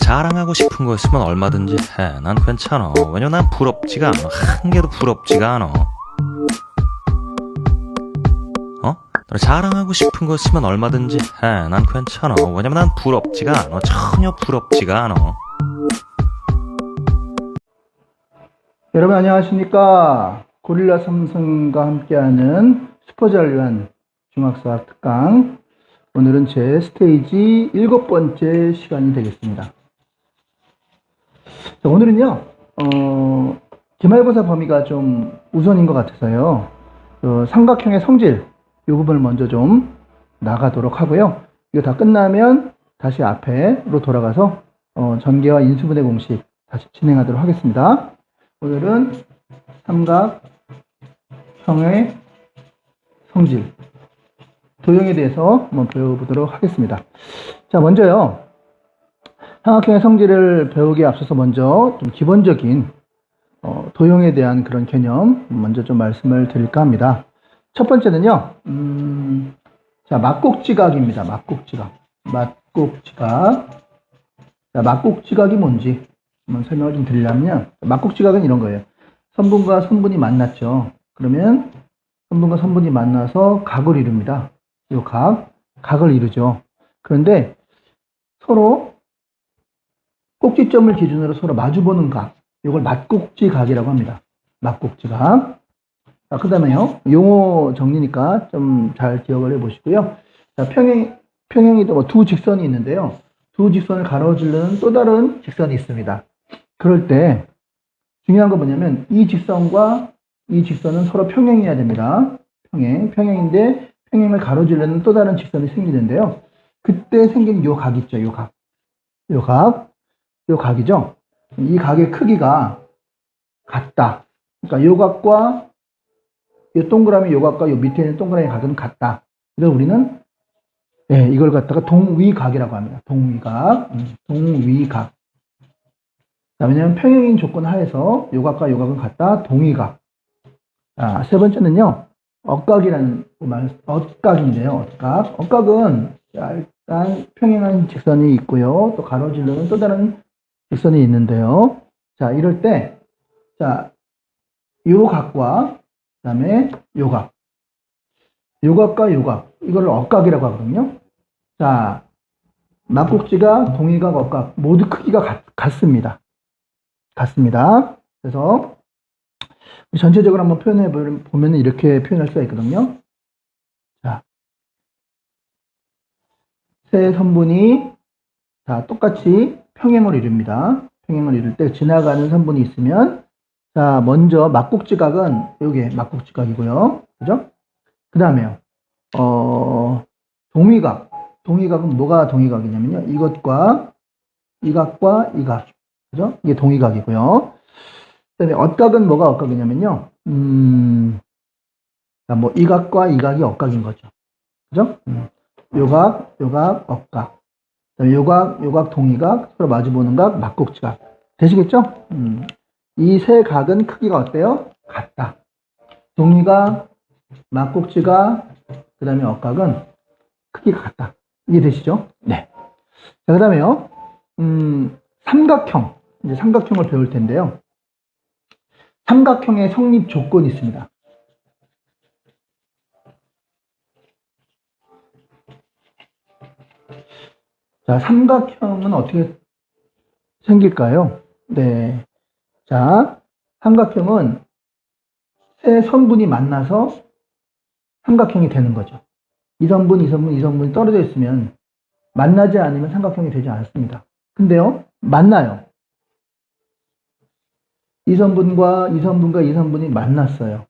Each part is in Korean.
자랑하고 싶은 거 있으면 얼마든지 해. 난 괜찮아. 왜냐면 난 부럽지가 않아. 한 개도 부럽지가 않아. 어? 자랑하고 싶은 거 있으면 얼마든지 해. 난 괜찮아. 왜냐면 난 부럽지가 않아. 전혀 부럽지가 않아. 여러분 안녕하십니까 고릴라 삼성과 함께하는 슈퍼잘 위한 중학수학 특강 오늘은 제 스테이지 일곱 번째 시간이 되겠습니다 자, 오늘은요 어, 기말고사 범위가 좀 우선인 것 같아서요 어, 삼각형의 성질 이 부분을 먼저 좀 나가도록 하고요 이거 다 끝나면 다시 앞에로 돌아가서 어, 전개와 인수분해 공식 다시 진행하도록 하겠습니다 오늘은 삼각형의 성질, 도형에 대해서 한번 배워보도록 하겠습니다. 자, 먼저요. 삼각형의 성질을 배우기에 앞서서 먼저 좀 기본적인 어, 도형에 대한 그런 개념 먼저 좀 말씀을 드릴까 합니다. 첫 번째는요, 음, 자, 막곡지각입니다. 막곡지각. 막곡지각. 자, 막곡지각이 뭔지 한번 설명을 좀 드리려면 막국지각은 이런 거예요. 선분과 선분이 만났죠. 그러면 선분과 선분이 만나서 각을 이룹니다. 이 각, 각을 이루죠. 그런데 서로 꼭지점을 기준으로 서로 마주보는 각, 이걸 맞곡지각이라고 합니다. 맞곡지각. 자, 그 다음에요. 용어 정리니까 좀 잘 기억을 해 보시고요. 자, 평행, 평행이 두 직선이 있는데요. 두 직선을 가로지르는 또 다른 직선이 있습니다. 그럴 때 중요한 건 뭐냐면 이 직선과 이 직선은 서로 평행해야 됩니다. 평행, 평행인데 평행을 가로지르는 또 다른 직선이 생기는데요. 그때 생기는 요각 있죠, 요 각. 요 각, 요 각이죠. 이 각의 크기가 같다. 그러니까 요 각과 요 동그라미 요 각과 요 밑에 있는 동그라미 각은 같다. 그래서 우리는 네, 이걸 갖다가 동위각이라고 합니다. 동위각, 음, 동위각. 자, 왜냐하면 평행인 조건 하에서 요각과 요각은 같다. 동의각. 아, 세 번째는요. 억각이라는 말, 억각인데요. 억각. 억각은 자, 일단 평행한 직선이 있고요. 또 가로질르는 또 다른 직선이 있는데요. 자, 이럴 때, 자, 요 각과 그 다음에 요 각. 요 각과 요 각. 이거를 억각이라고 하거든요. 자, 막국지가 동의각, 억각 모두 크기가 같, 같습니다. 같습니다. 그래서 전체적으로 한번 표현해 보면 이렇게 표현할 수가 있거든요. 자, 세 선분이 자 똑같이 평행을 이룹니다. 평행을 이룰 때 지나가는 선분이 있으면 자 먼저 막국지각은 여기 막국지각이고요. 그죠? 그 다음에요. 어, 동의각. 동의각은 뭐가 동의각이냐면요. 이것과 이 각과 이 각. 그죠? 이게 동의각이고요. 그 다음에 엇각은 뭐가 엇각이냐면요. 음, 뭐, 이 각과 이 각이 엇각인 거죠. 그죠? 음. 요각, 요각, 엇각. 요각, 요각, 동의각, 서로 마주보는 각, 막곡지각. 되시겠죠? 음. 이 세 각은 크기가 어때요? 같다. 동의각, 막곡지각, 그 다음에 엇각은 크기가 같다. 이해되시죠? 네. 자, 그 다음에요. 음, 삼각형. 이제 삼각형을 배울 텐데요. 삼각형의 성립 조건이 있습니다. 자, 삼각형은 어떻게 생길까요? 네. 자, 삼각형은 세 선분이 만나서 삼각형이 되는 거죠. 이 선분, 이 선분, 이 선분이 떨어져 있으면 만나지 않으면 삼각형이 되지 않습니다. 근데요, 만나요. 이 선분과 이 선분과 이 선분이 만났어요.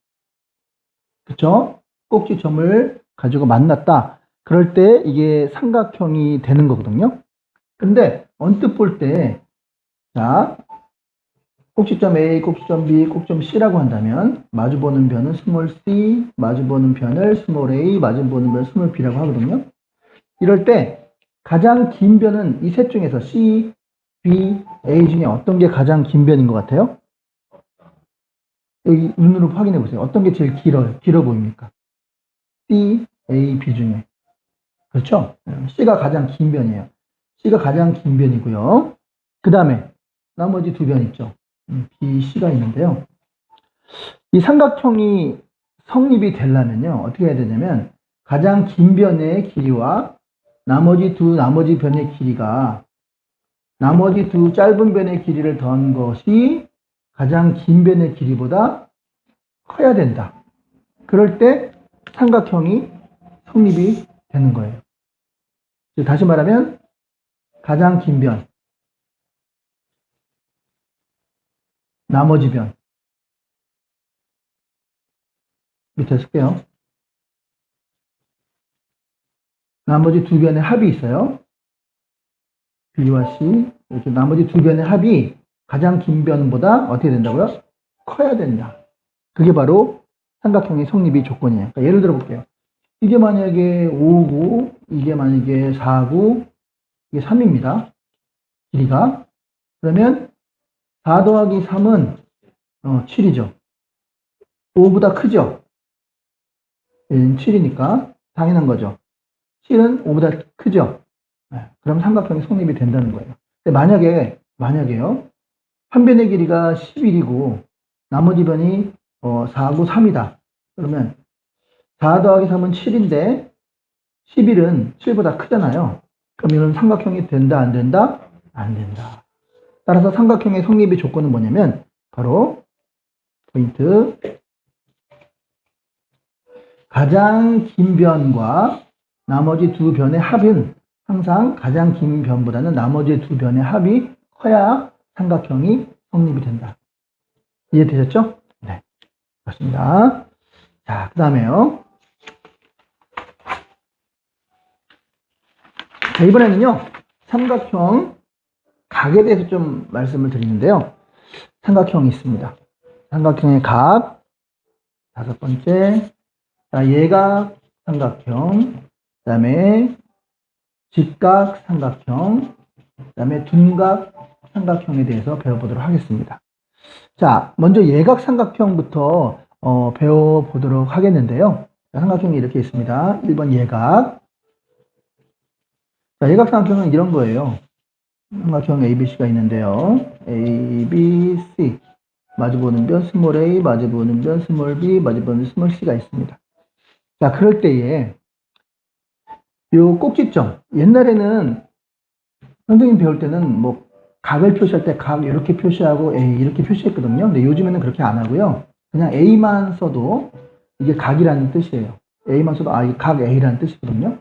그쵸? 꼭지점을 가지고 만났다. 그럴 때 이게 삼각형이 되는 거거든요. 근데 언뜻 볼 때, 자, 꼭지점 A, 꼭지점 B, 꼭지점 C라고 한다면 마주보는 변은 스몰 c, 마주보는 변을 스몰 a, 마주보는 변을 스몰 b라고 하거든요. 이럴 때 가장 긴 변은 이 셋 중에서 C, B, A 중에 어떤 게 가장 긴 변인 것 같아요? 여기 눈으로 확인해 보세요. 어떤 게 제일 길어요? 길어 보입니까? C, A, B 중에. 그렇죠? C가 가장 긴 변이에요. C가 가장 긴 변이고요. 그 다음에 나머지 두 변 있죠. 음, BC가 있는데요. 이 삼각형이 성립이 되려면요. 어떻게 해야 되냐면 가장 긴 변의 길이와 나머지 두 나머지 변의 길이가 나머지 두 짧은 변의 길이를 더한 것이 가장 긴 변의 길이보다 커야 된다. 그럴 때 삼각형이 성립이 되는 거예요. 즉, 다시 말하면 가장 긴 변, 나머지 변 밑에 쓸게요. 나머지 두 변의 합이 있어요. B와 C 이렇게 나머지 두 변의 합이 가장 긴 변보다 어떻게 된다고요? 커야 된다. 그게 바로 삼각형의 성립이 조건이에요. 그러니까 예를 들어 볼게요. 이게 만약에 5고 이게 만약에 4고 이게 3입니다. 길이가 그러면 4 더하기 3은 어, 7이죠. 5보다 크죠? 얘는 7이니까 당연한 거죠. 7은 5보다 크죠? 네, 그럼 삼각형이 성립이 된다는 거예요. 근데 만약에, 만약에요. 한 변의 길이가 11이고 나머지 변이 어, 4고 3이다. 그러면 4 더하기 3은 7인데 11은 7보다 크잖아요. 그럼 이는 삼각형이 된다, 안 된다? 안 된다. 따라서 삼각형의 성립의 조건은 뭐냐면 바로 포인트 가장 긴 변과 나머지 두 변의 합은 항상 가장 긴 변보다는 나머지 두 변의 합이 커야 삼각형이 성립이 된다. 이해되셨죠? 네. 그렇습니다. 자, 그 다음에요. 자, 이번에는요, 삼각형 각에 대해서 좀 말씀을 드리는데요. 삼각형이 있습니다. 삼각형의 각, 다섯 번째, 자, 예각 삼각형, 그 다음에 직각 삼각형, 그 다음에 둔각 삼각형에 대해서 배워보도록 하겠습니다. 자, 먼저 예각 삼각형부터 어, 배워보도록 하겠는데요. 자, 삼각형이 이렇게 있습니다. 1번 예각. 자, 예각 삼각형은 이런 거예요. 삼각형 ABC가 있는데요. A, B, C. 마주보는 변 스몰 a, 마주보는 변 스몰 b, 마주보는 스몰 c가 있습니다. 자, 그럴 때에 요 꼭지점 옛날에는 선생님 배울 때는 뭐 각을 표시할 때 각 이렇게 표시하고 a 이렇게 표시했거든요. 근데 요즘에는 그렇게 안 하고요. 그냥 a만 써도 이게 각이라는 뜻이에요. a만 써도 아, 이 각 a라는 뜻이거든요.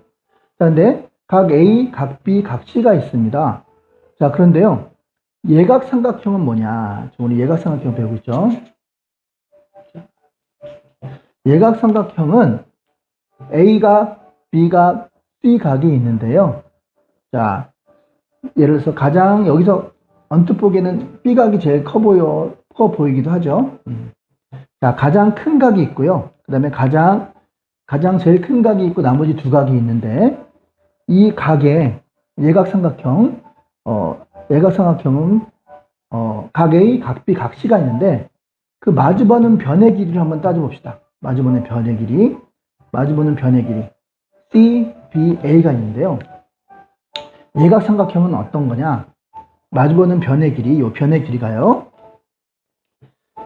자, 근데 각 a, 각 b, 각 c가 있습니다. 자, 그런데요. 예각 삼각형은 뭐냐? 우리 예각 삼각형 배우고 있죠. 예각 삼각형은 A각, B각, C각이 있는데요. 자, 예를 들어서 가장 여기서 언뜻 보기에는 B각이 제일 커 보여, 커 보이기도 하죠. 음. 자, 가장 큰 각이 있고요. 그 다음에 가장, 가장 제일 큰 각이 있고 나머지 두 각이 있는데 이 각에 예각 삼각형, 어, 예각삼각형은 어, 각 A, 각 B, 각 C가 있는데 그 마주보는 변의 길이를 한번 따져봅시다. 마주보는 변의 길이, 마주보는 변의 길이 C, B, A가 있는데요. 예각삼각형은 어떤 거냐? 마주보는 변의 길이, 요 변의 길이가요.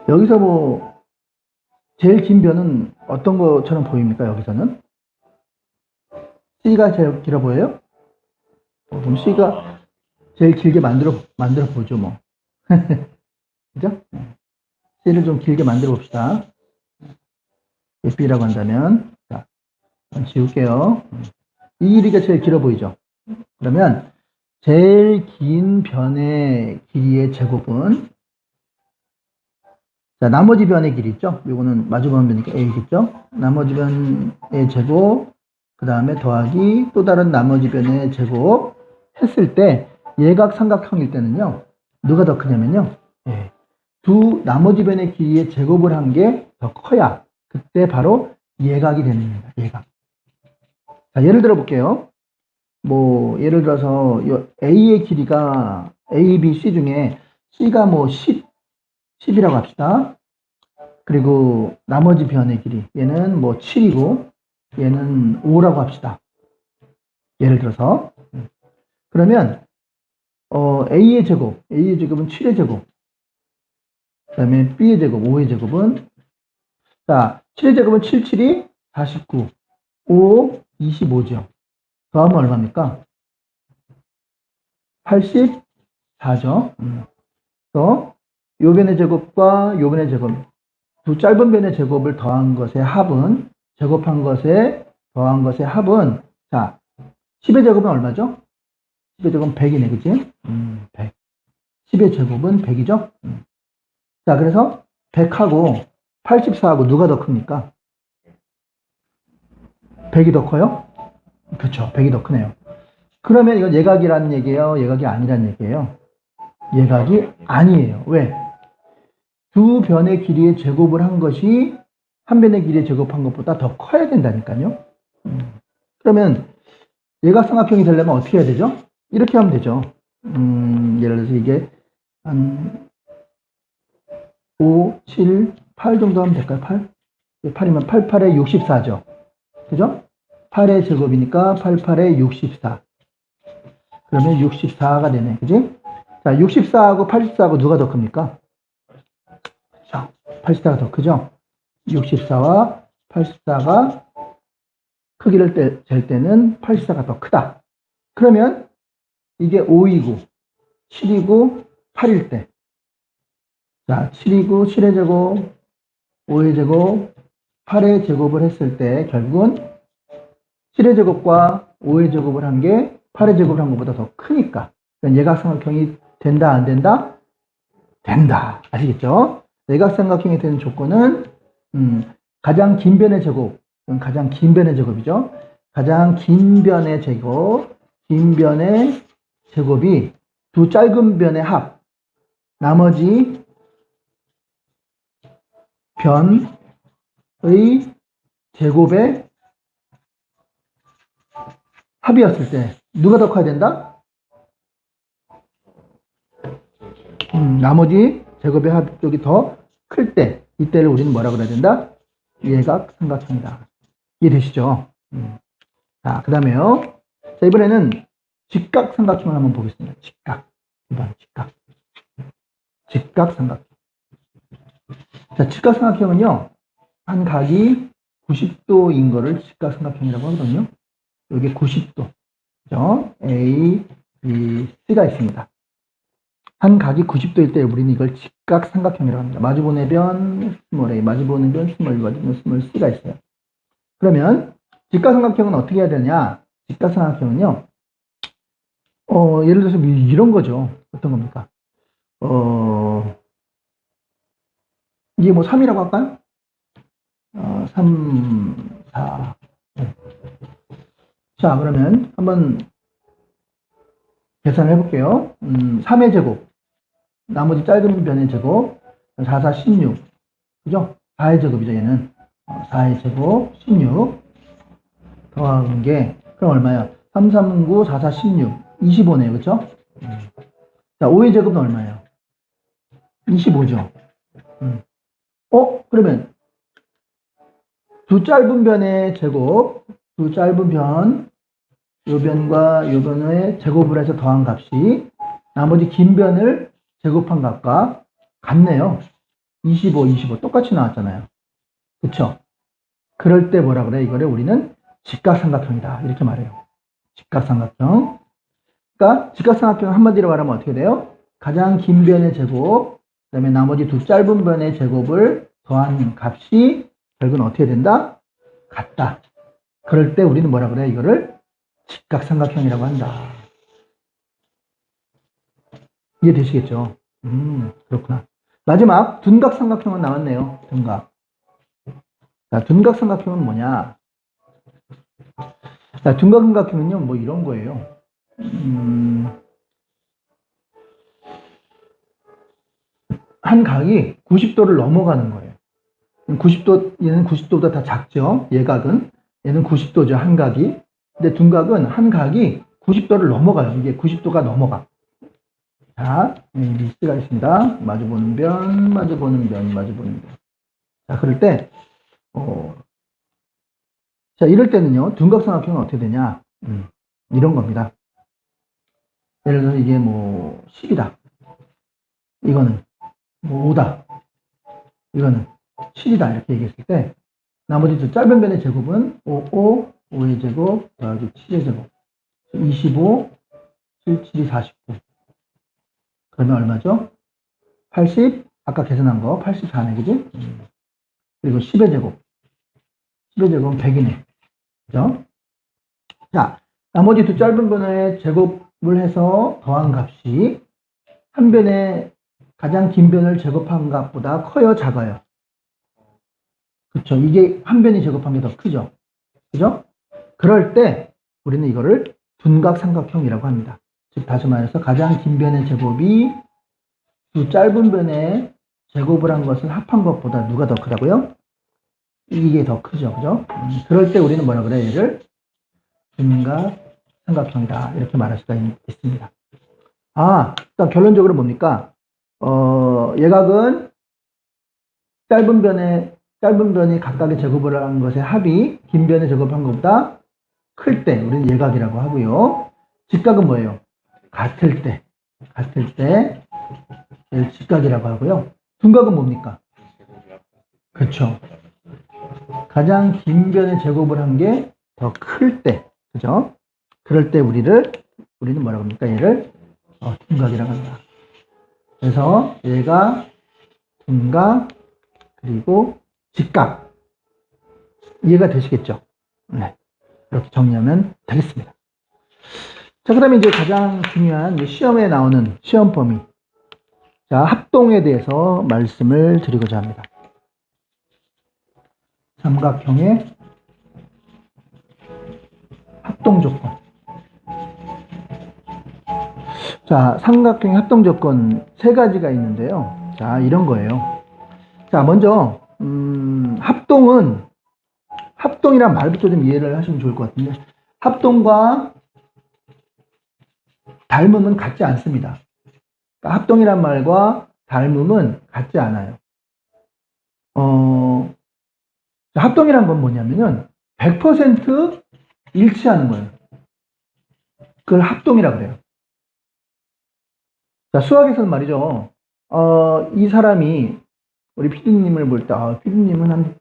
여기서 뭐 제일 긴 변은 어떤 것처럼 보입니까? 여기서는 C가 제일 길어 보여요? 어, 그럼 C가 제일 길게 만들어, 만들어 보죠, 뭐. 그죠? C를 좀 길게 만들어 봅시다. B라고 한다면, 자, 지울게요. 이 길이가 제일 길어 보이죠? 그러면, 제일 긴 변의 길이의 제곱은, 자, 나머지 변의 길이 있죠? 이거는 마주보는 변이니까 A겠죠? 나머지 변의 제곱, 그 다음에 더하기 또 다른 나머지 변의 제곱 했을 때, 예각 삼각형일 때는요, 누가 더 크냐면요, 예, 두 나머지 변의 길이의 제곱을 한 게 더 커야 그때 바로 예각이 되는 겁니다. 예각. 자, 예를 들어 볼게요. 뭐 예를 들어서 요 A의 길이가 A, B, C 중에 C가 뭐 10, 10이라고 합시다. 그리고 나머지 변의 길이 얘는 뭐 7이고 얘는 5라고 합시다. 예를 들어서 그러면 어, A의 제곱, A의 제곱은 7의 제곱. 그 다음에 B의 제곱, 5의 제곱은, 자, 7의 제곱은 7, 7이 49, 5, 25죠. 더하면 얼마입니까? 84죠. 음. 또, 요 변의 제곱과 요 변의 제곱, 두 짧은 변의 제곱을 더한 것의 합은, 제곱한 것에 더한 것의 합은, 자, 10의 제곱은 얼마죠? 10의 제곱은 100이네, 그치? 음, 100. 10의 제곱은 100이죠? 음. 자, 그래서 100하고 84하고 누가 더 큽니까? 100이 더 커요? 그쵸, 100이 더 크네요. 그러면 이건 예각이라는 얘기예요? 예각이 아니라는 얘기예요? 예각이 아니에요. 왜? 두 변의 길이의 제곱을 한 것이 한 변의 길이의 제곱한 것보다 더 커야 된다니까요. 음. 그러면 예각삼각형이 되려면 어떻게 해야 되죠? 이렇게 하면 되죠. 음, 예를 들어서 이게 한 5, 7, 8 정도 하면 될까요? 8? 8이면 8, 8에 64죠. 그죠? 8의 제곱이니까 8, 8에 64. 그러면 64가 되네. 그지? 자, 64하고 84하고 누가 더 큽니까? 자, 84가 더 크죠? 64와 84가 크기를 떼- 잴 때는 84가 더 크다. 그러면 이게 5이고 7이고 8일 때. 자, 7이고 7의 제곱, 5의 제곱, 8의 제곱을 했을 때 결국은 7의 제곱과 5의 제곱을 한 게 8의 제곱을 한 것보다 더 크니까. 그러니까 예각삼각형이 된다, 안 된다? 된다. 아시겠죠? 예각삼각형이 되는 조건은 음, 가장 긴 변의 제곱, 은 가장 긴 변의 제곱이죠. 가장 긴 변의 제곱, 긴 변의 제곱이 두 짧은 변의 합, 나머지 변의 제곱의 합이었을 때 누가 더 커야 된다? 음, 나머지 제곱의 합 쪽이 더 클 때 이때를 우리는 뭐라고 그래야 된다? 예각 삼각형이다. 이해되시죠? 음. 자, 그 다음에요. 자, 이번에는 직각 삼각형을 한번 보겠습니다. 직각. 이번 직각. 직각 삼각형. 자, 직각 삼각형은요, 한 각이 90도인 거를 직각 삼각형이라고 하거든요. 여기 90도. 그죠? A, B, C가 있습니다. 한 각이 90도일 때 우리는 이걸 직 각 삼각형이라고 합니다. 마주보는 변, 스몰 A, 마주보는 변, 스몰 마주보는 스몰 C가 있어요. 그러면 직각 삼각형은 어떻게 해야 되냐? 직각 삼각형은요. 어, 예를 들어서 이- 이런 거죠. 어떤 겁니까? 어, 이게 뭐 3이라고 할까요? 어, 3, 4. 네. 자, 그러면 한번 계산을 해볼게요. 음, 3의 제곱. 나머지 짧은 변의 제곱. 4, 4, 16. 그죠? 4의 제곱이죠, 얘는. 어, 4의 제곱, 16. 더한 게, 그럼 얼마야? 3, 3, 9, 4, 4, 16. 25네요, 그죠? 음. 자, 5의 제곱은 얼마예요? 25죠. 음. 어, 그러면, 두 짧은 변의 제곱, 두 짧은 변, 요 변과 요 변의 제곱을 해서 더한 값이 나머지 긴 변을 제곱한 값과 같네요. 25, 25 똑같이 나왔잖아요. 그쵸? 그럴 때 뭐라 그래? 이거를 우리는 직각삼각형이다. 이렇게 말해요. 직각삼각형. 그러니까 직각삼각형 한마디로 말하면 어떻게 돼요? 가장 긴 변의 제곱, 그 다음에 나머지 두 짧은 변의 제곱을 더한 값이 결국은 어떻게 된다? 같다. 그럴 때 우리는 뭐라 그래? 이거를 직각삼각형이라고 한다. 이해되시겠죠? 음, 그렇구나. 마지막, 둔각삼각형은 나왔네요. 둔각. 자, 둔각삼각형은 뭐냐? 자, 둔각삼각형은요, 뭐 이런 거예요. 음, 한 각이 90도를 넘어가는 거예요. 90도, 얘는 90도보다 다 작죠? 예각은. 얘는 90도죠, 한 각이. 근데 둔각은 한 각이 90도를 넘어가요. 이게 90도가 넘어가. 자, A, B, C가 있습니다. 마주보는 변, 마주보는 변, 마주보는 변. 자, 그럴 때, 어, 자, 이럴 때는요, 둔각삼각형은 어떻게 되냐? 음, 이런 겁니다. 예를 들어서 이게 뭐 10이다. 이거는 뭐 5다. 이거는 7이다. 이렇게 얘기했을 때 나머지 두 짧은 변의 제곱은 5, 5, 5의 제곱, 더하기 7의 제곱. 25, 7, 7이 49. 그러면 얼마죠? 80, 아까 계산한 거 84네, 그지? 그리고 10의 제곱. 10의 제곱은 100이네. 그죠? 자, 나머지 두 짧은 변의 제곱을 해서 더한 값이 한 변의 가장 긴 변을 제곱한 값보다 커요, 작아요? 그쵸. 이게 한 변이 제곱한 게 더 크죠. 그죠? 그럴 때 우리는 이거를 둔각 삼각형이라고 합니다. 즉, 다시 말해서 가장 긴 변의 제곱이 두 짧은 변의 제곱을 한 것을 합한 것보다 누가 더 크다고요? 이게 더 크죠. 그죠? 음, 그럴 때 우리는 뭐라 그래요? 얘를 둔각 삼각형이다. 이렇게 말할 수가 있, 있습니다. 아, 일단 결론적으로 뭡니까? 어, 예각은 짧은 변의, 짧은 변이 각각의 제곱을 한 것의 합이 긴 변의 제곱한 것보다 클 때, 우리는 예각이라고 하고요. 직각은 뭐예요? 같을 때, 같을 때, 직각이라고 하고요. 둔각은 뭡니까? 그렇죠. 가장 긴 변의 제곱을 한 게 더 클 때, 그죠? 그럴 때 우리를, 우리는 뭐라고 합니까? 얘를 어, 둔각이라고 합니다. 그래서 얘가 둔각, 그리고 직각. 이해가 되시겠죠? 네. 이렇게 정리하면 되겠습니다. 자, 그 다음에 이제 가장 중요한 시험에 나오는 시험 범위. 자, 합동에 대해서 말씀을 드리고자 합니다. 삼각형의 합동 조건. 자, 삼각형의 합동 조건 세 가지가 있는데요. 자, 이런 거예요. 자, 먼저, 음, 합동은, 합동이란 말부터 좀 이해를 하시면 좋을 것 같은데, 합동과 닮음은 같지 않습니다. 그러니까 합동이란 말과 닮음은 같지 않아요. 어, 자, 합동이란 건 뭐냐면은 100% 일치하는 거예요. 그걸 합동이라 그래요. 자, 수학에서는 말이죠. 어, 이 사람이 우리 피디님을 볼 때, 아, 피디님은 한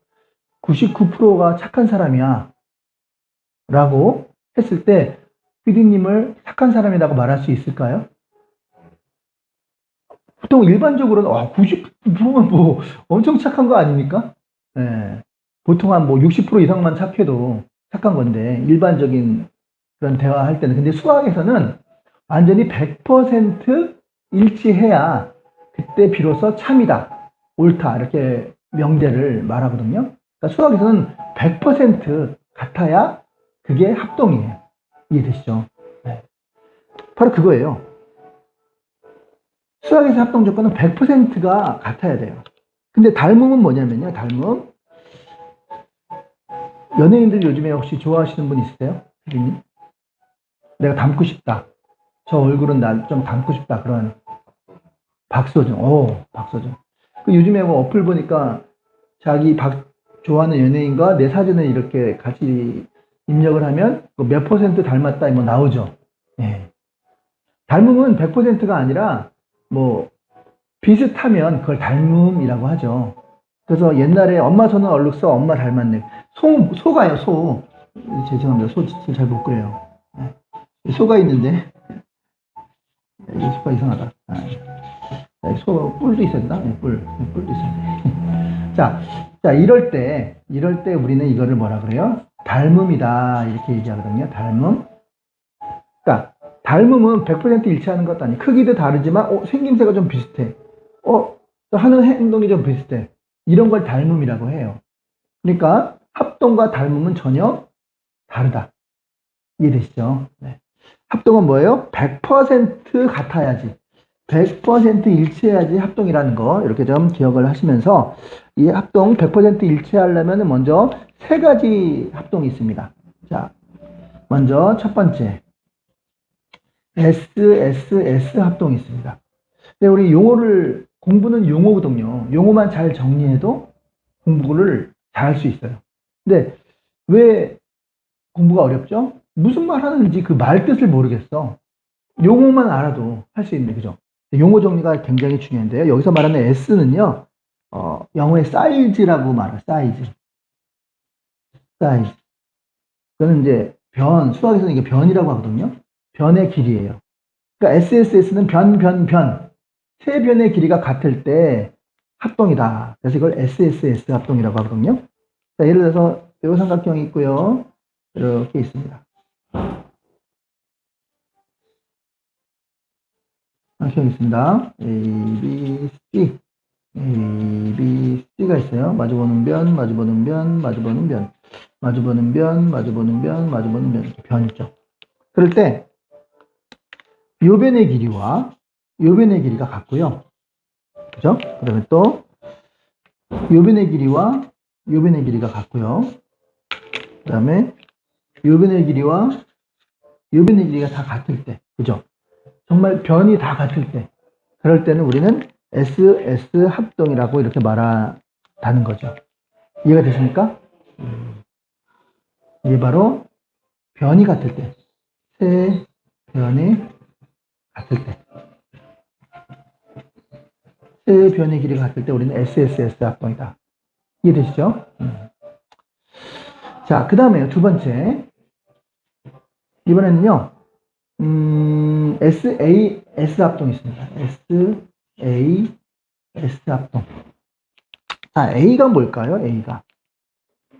99%가 착한 사람이야. 라고 했을 때, 피디님을 착한 사람이라고 말할 수 있을까요? 보통 일반적으로는, 아, 99%면 뭐 엄청 착한 거 아닙니까? 예. 보통 한 뭐 60% 이상만 착해도 착한 건데, 일반적인 그런 대화할 때는. 근데 수학에서는 완전히 100% 일치해야 그때 비로소 참이다, 옳다, 이렇게 명제를 말하거든요. 그러니까 수학에서는 100% 같아야 그게 합동이에요. 이해되시죠? 네. 바로 그거예요. 수학에서 합동 조건은 100%가 같아야 돼요. 근데 닮음은 뭐냐면요, 닮음. 연예인들 요즘에 혹시 좋아하시는 분 있으세요? 피디님? 내가 닮고 싶다. 저 얼굴은 나 좀 닮고 싶다. 그런 박서준. 오, 박서준. 그 요즘에 뭐 어플 보니까 자기 박 좋아하는 연예인과 내 사진을 이렇게 같이 입력을 하면 그몇 퍼센트 닮았다 뭐 나오죠. 예. 닮음은 100%가 아니라 뭐 비슷하면 그걸 닮음이라고 하죠. 그래서 옛날에 엄마 손은 얼룩 써 엄마 닮았네. 소 소가요 소. 죄송합니다. 소 잘 못 그려요. 예. 소가 있는데 이 소가 이상하다. 아. 자, 소 뿔도 된다. 네, 뿔 네, 뿔도 돼. 자, 자 이럴 때 이럴 때 우리는 이거를 뭐라 그래요? 닮음이다 이렇게 얘기하거든요. 닮음. 그러니까 닮음은 100% 일치하는 것도 아니. 크기도 다르지만 어, 생김새가 좀 비슷해. 어, 하는 행동이 좀 비슷해. 이런 걸 닮음이라고 해요. 그러니까 합동과 닮음은 전혀 다르다. 이해되시죠? 네. 합동은 뭐예요? 100% 같아야지. 100% 일치해야지 합동이라는 거 이렇게 좀 기억을 하시면서 이 합동 100% 일치하려면 먼저 세 가지 합동이 있습니다. 자, 먼저 첫 번째 SSS 합동이 있습니다. 근데 우리 용어를 공부는 용어거든요. 용어만 잘 정리해도 공부를 잘 할 수 있어요. 근데 왜 공부가 어렵죠? 무슨 말 하는지 그 말 뜻을 모르겠어. 용어만 알아도 할 수 있는 그죠? 용어 정리가 굉장히 중요한데요. 여기서 말하는 S는요, 어, 영어의 사이즈라고 말해요. 사이즈. 사이즈. 그거는 이제 변, 수학에서는 이게 변이라고 하거든요. 변의 길이에요. 그러니까 SSS는 변, 변, 변. 세 변의 길이가 같을 때 합동이다. 그래서 이걸 SSS 합동이라고 하거든요. 자, 예를 들어서 이 삼각형이 있고요. 이렇게 있습니다. 삼각형이 있습니다. A, B, C. A, B, C가 있어요. 마주보는 변, 마주보는 변, 마주보는 변, 마주보는 변, 마주보는 변, 마주보는 변. 이렇게 변 있죠. 그럴 때, 요 변의 길이와 요 변의 길이가 같고요. 그죠? 그 다음에 또, 요 변의 길이와 요 변의 길이가 같고요. 그 다음에 요 변의 길이와 요 변의 길이가 다 같을 때, 그죠? 정말 변이 다 같을 때, 그럴 때는 우리는 SS 합동이라고 이렇게 말한다는 거죠. 이해가 되십니까? 음. 이게 바로 변이 같을 때, 세 변이 같을 때, 세 변의 길이가 같을 때 우리는 SSS 합동이다. 이해되시죠? 음. 자, 그 다음에 두 번째. 이번에는요, 음, SAS 합동이 있습니다. SAS 합동. 자, A가 뭘까요? A가.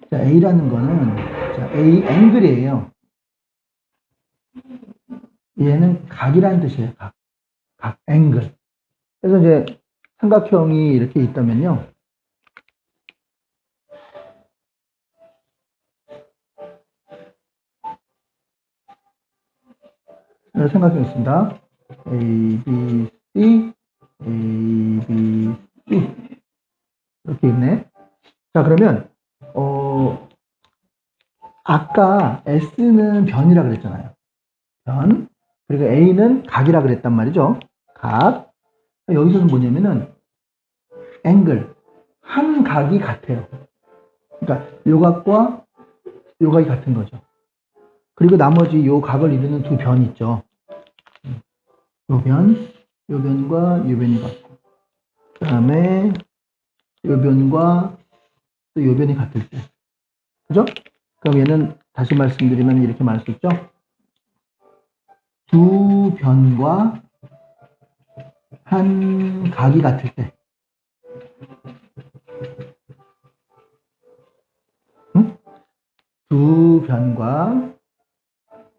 자, A라는 거는, 자, A 앵글이에요. 얘는 각이라는 뜻이에요. 각. 각, 앵글. 그래서 이제 삼각형이 이렇게 있다면요. 삼각형이 있습니다. A, B, C, A, B, C. 이렇게 있네. 자, 그러면, 어, 아까 S는 변이라 그랬잖아요. 변. 그리고 A는 각이라 그랬단 말이죠. 각. 여기서는 뭐냐면은, 앵글. 한 각이 같아요. 그러니까, 요 각과 요 각이 같은 거죠. 그리고 나머지 요 각을 이루는 두 변이 있죠. 요 변, 요 변과 요 변이 같고. 그 다음에 요 변과 또 요 변이 같을 때. 그죠? 그럼 얘는 다시 말씀드리면 이렇게 말할 수 있죠? 두 변과 한 각이 같을 때. 응? 두 변과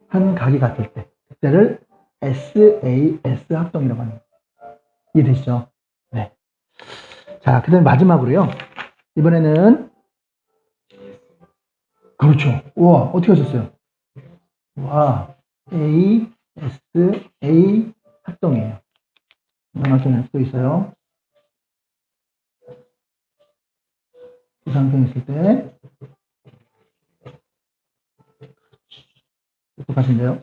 한 각이 같을 때. 그때를 SAS 합동이라고 합니다. 이해되시죠? 네. 자, 그 다음에 마지막으로요. 이번에는, 그렇죠. 우와, 어떻게 하셨어요? 와, A, S, A 합동이에요. 삼각형이 또 있어요. 이 삼각형이 있을 때, 똑같은데요.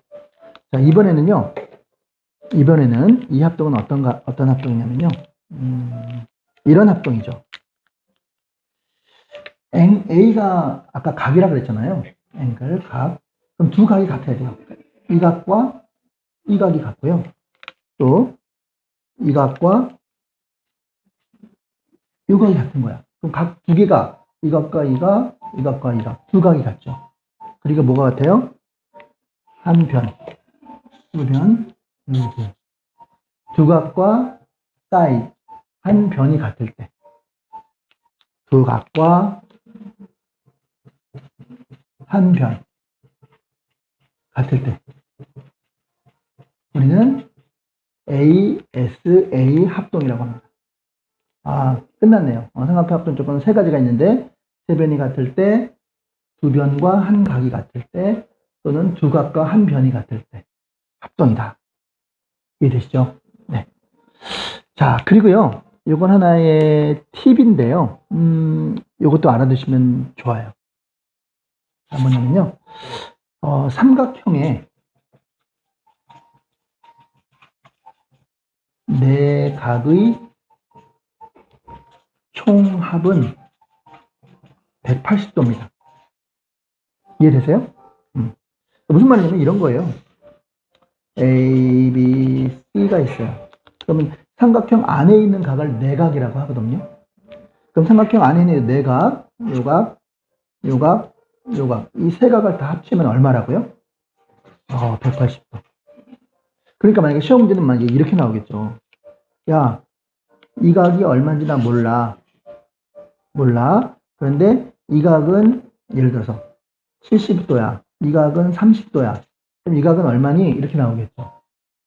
자, 이번에는요, 이번에는 이 합동은 어떤가, 어떤 합동이냐면요, 음, 이런 합동이죠. 앵, A가 아까 각이라 그랬잖아요. 앵글, 각. 그럼 두 각이 같아야 돼요. 이 각과 이 각이 같고요. 또, 이 각과 이 각이 같은 거야. 그럼 각 두 개가, 이 각과 이 각, 이 각과 이 각, 두 각이 같죠. 그리고 뭐가 같아요? 한 변. 두변, 이변. 두 각과 사이, 한 변이 같을 때. 두 각과 한 변. 같을 때. 우리는 ASA 합동이라고 합니다. 아, 끝났네요. 어, 삼각형 합동 조건 세 가지가 있는데, 세 변이 같을 때, 두 변과 한 각이 같을 때, 또는 두 각과 한 변이 같을 때. 합동이다. 이해되시죠? 네. 자, 그리고요. 요건 하나의 팁인데요. 음, 요것도 알아두시면 좋아요. 자, 뭐냐면요. 어, 삼각형의 네 각의 총합은 180도입니다. 이해되세요? 음. 무슨 말이냐면 이런 거예요. A, B, C가 있어요. 그러면 삼각형 안에 있는 각을 내각이라고 하거든요. 그럼 삼각형 안에 있는 내각, 요각, 요각, 요각 이 세 각을 다 합치면 얼마라고요? 어, 180도. 그러니까 만약에 시험 문제는 만약에 이렇게 나오겠죠. 야, 이 각이 얼마인지 나 몰라. 몰라. 그런데 이 각은 예를 들어서 70도야. 이 각은 30도야. 그럼 이 각은 얼마니? 이렇게 나오겠죠.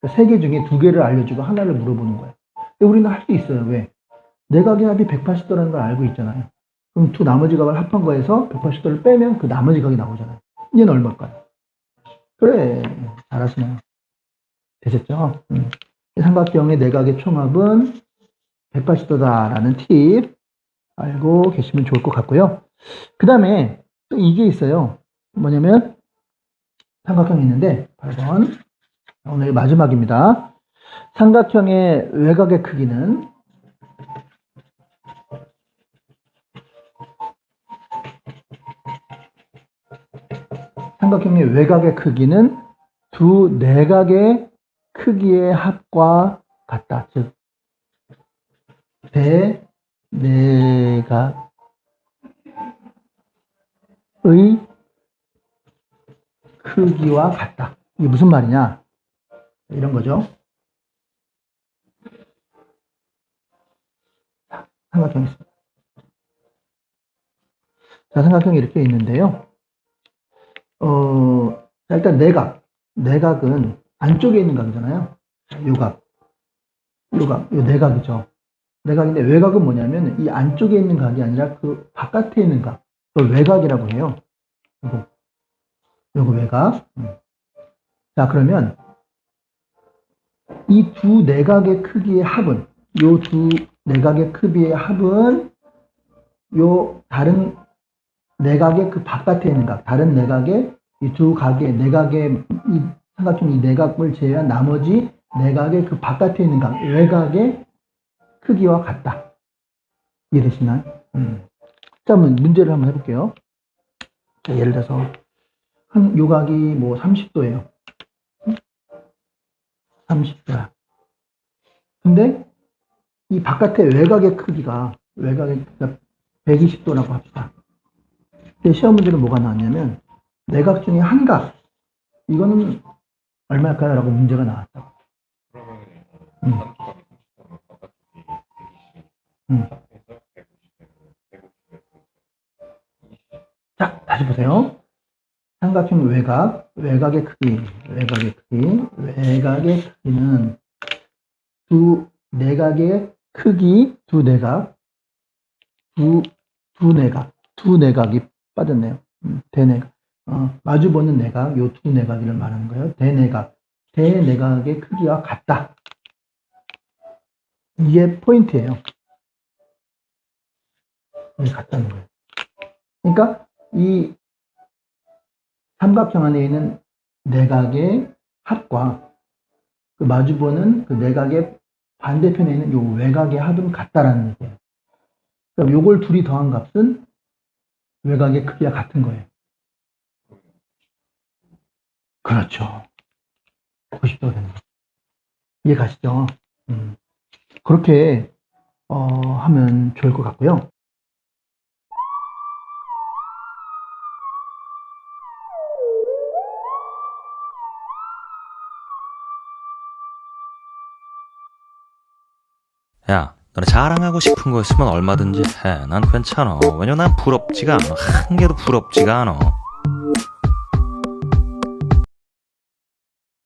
세개 중에 두 개를 알려주고 하나를 물어보는 거예요. 근데 우리는 할 수 있어요. 왜? 내 각의 합이 180도라는 걸 알고 있잖아요. 그럼 두 나머지 각을 합한 거에서 180도를 빼면 그 나머지 각이 나오잖아요. 얘는 얼마일까요? 그래. 잘하시네요. 되셨죠? 음. 이 삼각형의 내각의 총합은 180도다라는 팁 알고 계시면 좋을 것 같고요. 그 다음에 또 이게 있어요. 뭐냐면 삼각형이 있는데 8번 오늘 마지막입니다. 삼각형의 외곽의 크기는 삼각형의 외곽의 크기는 두 내각의 크기의 합과 같다. 즉, 대내각의 크기와 같다. 이게 무슨 말이냐? 이런 거죠. 자, 삼각형이 있습니다. 자, 삼각형이 이렇게 있는데요. 어, 자, 일단 내각. 내각은 안쪽에 있는 각이잖아요. 요각. 요각. 요 내각이죠. 내각인데 외각은 뭐냐면 이 안쪽에 있는 각이 아니라 그 바깥에 있는 각. 그걸 외각이라고 해요. 요거. 요거 외각. 음. 자, 그러면 이 두 내각의 크기의 합은, 요 두 내각의 크기의 합은 요 다른 내각의 그 바깥에 있는 각, 다른 내각의 이 두 각의 내각의 이 삼각형 이 내각을 제외한 나머지 내각의 그 바깥에 있는 각, 외각의 크기와 같다. 이해되시나요? 음. 자, 한번 문제를 한번 해볼게요. 자, 예를 들어서 한 요각이 뭐 30도예요. 30도야. 근데 이 바깥의 외곽의 크기가 외곽의 크기가 120도라고 합시다. 시험 문제는 뭐가 나왔냐면 내각 중에 한 각. 이거는 얼마일까요? 라고 문제가 나왔다고. 음. 음. 자, 다시 보세요. 삼각형 외곽, 외곽의 크기, 외곽의 크기, 외곽의 크기는 두 내각의 크기, 두 내각, 두, 두 내각, 두 내각이 빠졌네요. 음, 대내각. 어, 마주보는 내각, 요 두 내각을 말하는 거예요. 대내각, 대내각의 크기와 같다. 이게 포인트예요. 이게 같다는 거예요. 그러니까 이 삼각형 안에 있는 내각의 합과 그 마주보는 그 내각의 반대편에 있는 요 외곽의 합은 같다라는 얘기예요. 그럼 요걸 둘이 더한 값은 외곽의 크기가 같은 거예요. 그렇죠. 90도가 되는 거죠. 이해 가시죠? 음. 그렇게 어, 하면 좋을 것 같고요. 야, 너네 자랑하고 싶은 거 있으면 얼마든지 해. 난 괜찮아. 왜냐면 난 부럽지가 않아. 한 개도 부럽지가 않아.